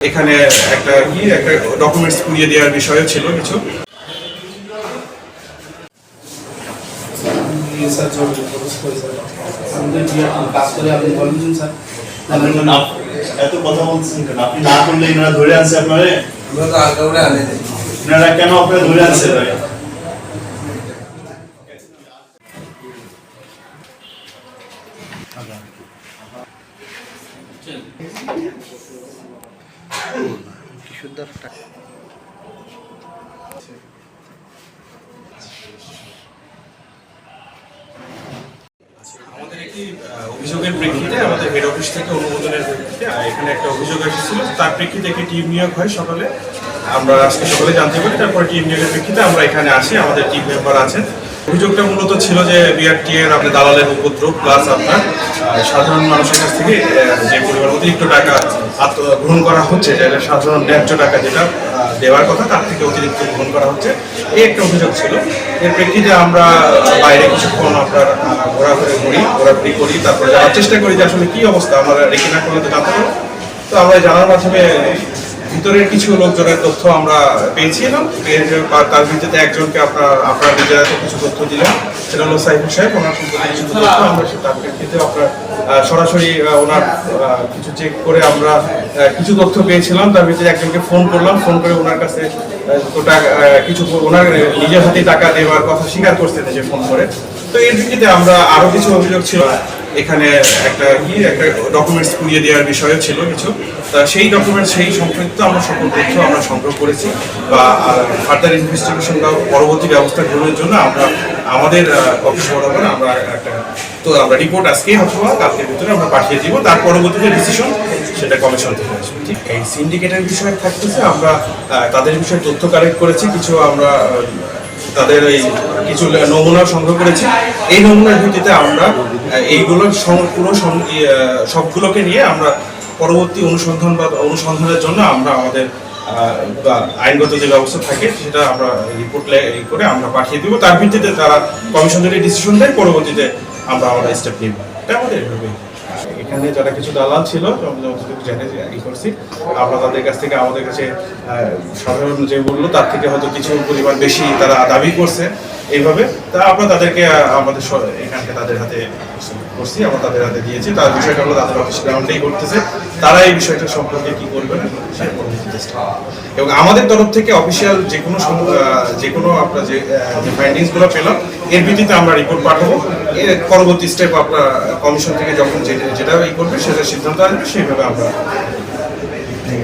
এখানে একটা কি, একটা ডকুমেন্টস পুড়িয়ে দেওয়ার বিষয়ও ছিল কিছু। এত কথা বলছেন আপনি না করলে এনারা ধরে আনছে এনারা কেন আপনারা ধরে ভাই? অভিযোগের প্রেক্ষিতে আমাদের হেড অফিস থেকে অনুমোদনের এখানে একটা অভিযোগ হয় সকালে। আমরা আজকে সকালে জানতে পারি, তারপরে টিম নিয়োগের প্রেক্ষিতে আমরা এখানে আসি। আমাদের টিম মেম্বার আছেন। অভিযোগটা মূলত ছিল যে বিআরটি এর আপনার দালালের উপদ্রব প্লাস আপনার সাধারণ মানুষের কাছ থেকে যে পরিমাণ অতিরিক্ত টাকা গ্রহণ করা হচ্ছে সাধারণ ন্যায্য টাকা যেটা দেওয়ার কথা, তার থেকে অতিরিক্ত গ্রহণ করা হচ্ছে। এই একটা অভিযোগ ছিল। এর প্রেক্ষিতে আমরা বাইরে কিছুক্ষণ আপনার ঘোরাঘুরি করি ঘোরাঘুরি করি, তারপরে জানার চেষ্টা করি যে আসলে কি অবস্থা, আমরা রেখে না করলে তো জানতে তো আমরা জানার মাধ্যমে ভিতরের কিছু লোকজনের তথ্য আমরা পেয়েছিলাম পেয়ে তার ভিত্তিতে একজনকে আপনার আপনার নিজেরা কিছু তথ্য দিলেন। সেটা হলো সাইফুল সাহেব। ওনার সম্পর্কে কিছু তথ্য আমরা তার প্রেক্ষিতে আপনার সরাসরি ওনার কিছু চেক করে আমরা কিছু তথ্য পেয়েছিলাম। তার ভিতরে একজনকে ফোন করলাম। ফোন করে ওনার কাছে কিছু, ওনার নিজের হাতে টাকা দেওয়ার কথা স্বীকার করছেন যে ফোন করে। তো এর ভিত্তিতে আমরা আরও কিছু অভিযোগ ছিল। এখানে একটা কি, একটা ডকুমেন্টস পুড়িয়ে দেওয়ার বিষয়ও ছিল কিছু। তা সেই ডকুমেন্টস সেই সম্পৃক্ত আমরা সকল তথ্য আমরা সংগ্রহ করেছি বা ফার্দার ইনভেস্টিগেশন বা পরবর্তী ব্যবস্থা গ্রহণের জন্য আমরা, আমাদের অফিস বরাবর আমরা একটা, তো আমরা রিপোর্ট আজকেই অথবা কালকের ভিতরে আমরা পাঠিয়ে দিব। তার পরবর্তীতে ডিসিশন সেটা কমিশন থেকে আসবে, ঠিক? এই সিন্ডিকেটের বিষয়ে থাকতেছে, আমরা তাদের বিষয়ে তথ্য কালেক্ট করেছি। কিছু আমরা তাদের এই কিছু নমুনা সংগ্রহ করেছি। এই নমুনার ভিত্তিতে আমরা আহ, এইগুলোর পুরো সং- ই, আহ, সবগুলোকে নিয়ে আমরা পরবর্তী অনুসন্ধান বা অনুসন্ধানের জন্য আমরা আমাদের আইনগত যে ব্যবস্থা থাকে সেটা আমরা রিপোর্ট করে আমরা পাঠিয়ে দিব। তার ভিত্তিতে তারা কমিশন যদি ডিসিশন দেয় পরবর্তীতে আমরা আমাদের স্টেপ নিব। এটা আমাদের এখানে যারা কিছু দালাল ছিল ই করছি। আমরা তাদের কাছ থেকে, আমাদের কাছে সাধারণ যে মূল্য, তার থেকে হয়তো কিছু পরিমাণ বেশি তারা দাবি করছে। এইভাবে। তা আমরা তাদেরকে আমাদের এখানকে তাদের হাতে করছি, আমরা তাদের হাতে দিয়েছি। তার বিষয়টা হলো তাদের অফিস গ্রাউন্ডেই করতেছে। তারা এই বিষয়টা সম্পর্কে কি করবে। এবং আমাদের তরফ থেকে অফিসিয়াল যে কোনো যে কোনো আপনার যে ফাইন্ডিংসগুলো পেলাম, এর ভিত্তিতে আমরা রিপোর্ট পাঠাবো। এর পরবর্তী স্টেপ আপনার কমিশন থেকে যখন যেটা ই করবে, সেটা সিদ্ধান্ত আসবে, সেইভাবে আমরা